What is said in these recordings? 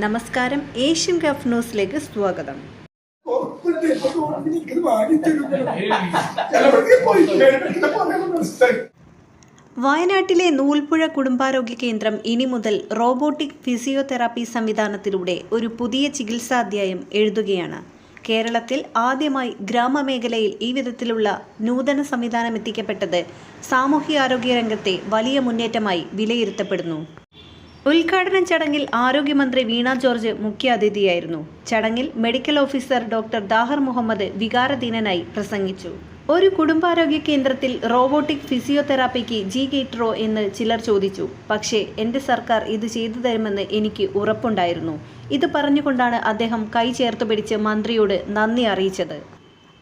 നമസ്കാരം ഏഷ്യൻ ഗഫ് ന്യൂസിലേക്ക് സ്വാഗതം. വയനാട്ടിലെ നൂൽപ്പുഴ കുടുംബാരോഗ്യ കേന്ദ്രം ഇനി മുതൽ റോബോട്ടിക് ഫിസിയോതെറാപ്പി സംവിധാനത്തിലൂടെ ഒരു പുതിയ ചികിത്സാധ്യായം എഴുതുകയാണ്. കേരളത്തിൽ ആദ്യമായി ഗ്രാമമേഖലയിൽ ഈ വിധത്തിലുള്ള നൂതന സംവിധാനം എത്തിക്കപ്പെട്ടത് സാമൂഹ്യ ആരോഗ്യ രംഗത്തെ വലിയ മുന്നേറ്റമായി വിലയിരുത്തപ്പെടുന്നു. ഉദ്ഘാടന ചടങ്ങിൽ ആരോഗ്യമന്ത്രി വീണ ജോർജ് മുഖ്യാതിഥിയായിരുന്നു. ചടങ്ങിൽ medical officer doctor Dahar Muhammad വികാരദീനനായി പ്രസംഗിച്ചു. ഒരു കുടുംബാരോഗ്യ കേന്ദ്രത്തിൽ റോബോട്ടിക് ഫിസിയോതെറാപ്പിക്ക് ജി ഗേറ്റ്റോ എന്ന് ചിലർ ചോദിച്ചു. പക്ഷേ എന്റെ സർക്കാർ ഇത് ചെയ്തു തരുമെന്ന് എനിക്ക് ഉറപ്പുണ്ടായിരുന്നു. ഇത് പറഞ്ഞുകൊണ്ടാണ് അദ്ദേഹം കൈ ചേർത്തു പിടിച്ച് മന്ത്രിയോട് നന്ദി അറിയിച്ചത്.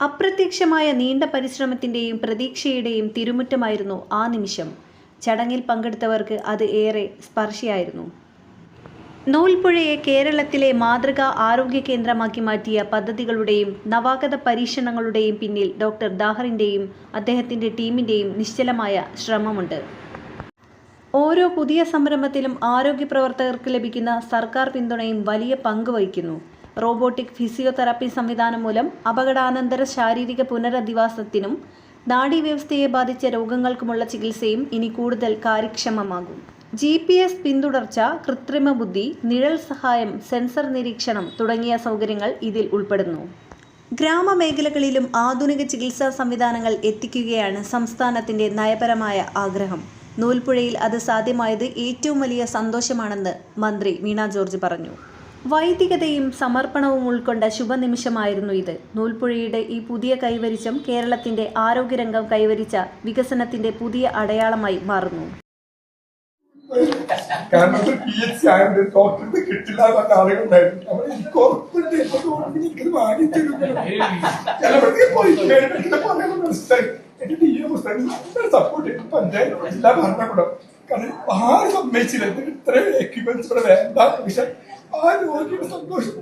അപ്രത്യക്ഷമായ നീണ്ട പരിശ്രമത്തിന്റെയും പ്രതീക്ഷയുടെയും തിരുമുറ്റമായിരുന്നു ആ നിമിഷം. ചടങ്ങിൽ പങ്കെടുത്തവർക്ക് അത് ഏറെ സ്പർശിയായിരുന്നു. നൂൽപ്പുഴയെ കേരളത്തിലെ മാതൃകാ ആരോഗ്യ കേന്ദ്രമാക്കി മാറ്റിയ പദ്ധതികളുടെയും നവാഗത പരീക്ഷണങ്ങളുടെയും പിന്നിൽ ഡോക്ടർ ദാഹറിന്റെയും അദ്ദേഹത്തിന്റെ ടീമിന്റെയും നിശ്ചലമായ ശ്രമമുണ്ട്. ഓരോ പുതിയ സംരംഭത്തിലും ആരോഗ്യ പ്രവർത്തകർക്ക് ലഭിക്കുന്ന സർക്കാർ പിന്തുണയും വലിയ പങ്ക് വഹിക്കുന്നു. റോബോട്ടിക് ഫിസിയോതെറാപ്പി സംവിധാനം മൂലം അപകടാനന്തര ശാരീരിക പുനരധിവാസത്തിനും നാഡീവ്യവസ്ഥയെ ബാധിച്ച രോഗങ്ങൾക്കുമുള്ള ചികിത്സയും ഇനി കൂടുതൽ കാര്യക്ഷമമാകും. ജി പി എസ് പിന്തുടർച്ച കൃത്രിമ ബുദ്ധി നിഴൽ സഹായം സെൻസർ നിരീക്ഷണം തുടങ്ങിയ സൗകര്യങ്ങൾ ഇതിൽ ഉൾപ്പെടുന്നു. ഗ്രാമമേഖലകളിലും ആധുനിക ചികിത്സാ സംവിധാനങ്ങൾ എത്തിക്കുകയാണ് സംസ്ഥാനത്തിന്റെ നയപരമായ ആഗ്രഹം. നൂൽപ്പുഴയിൽ അത് സാധ്യമായത് ഏറ്റവും വലിയ സന്തോഷമാണെന്ന് മന്ത്രി വീണ ജോർജ് പറഞ്ഞു. വൈദികതയും സമർപ്പണവും ഉൾക്കൊണ്ട ശുഭനിമിഷമായിരുന്നു ഇത്. നൂൽപ്പുഴയുടെ ഈ പുതിയ കൈവരിച്ചം കേരളത്തിന്റെ ആരോഗ്യരംഗം കൈവരിച്ച വികസനത്തിന്റെ പുതിയ അടയാളമായി മാറുന്നു. കാരണം പോയി സപ്പോർട്ട് ചെയ്തു പഞ്ചായത്ത് ഭരണകൂടം കാരണം ആരും സമ്മതിച്ചില്ല. ഇത്രയും എക്യുപ്മെന്റ്സ് ഇവിടെ വേണ്ട. പക്ഷെ ആ രോഗിയുടെ സന്തോഷം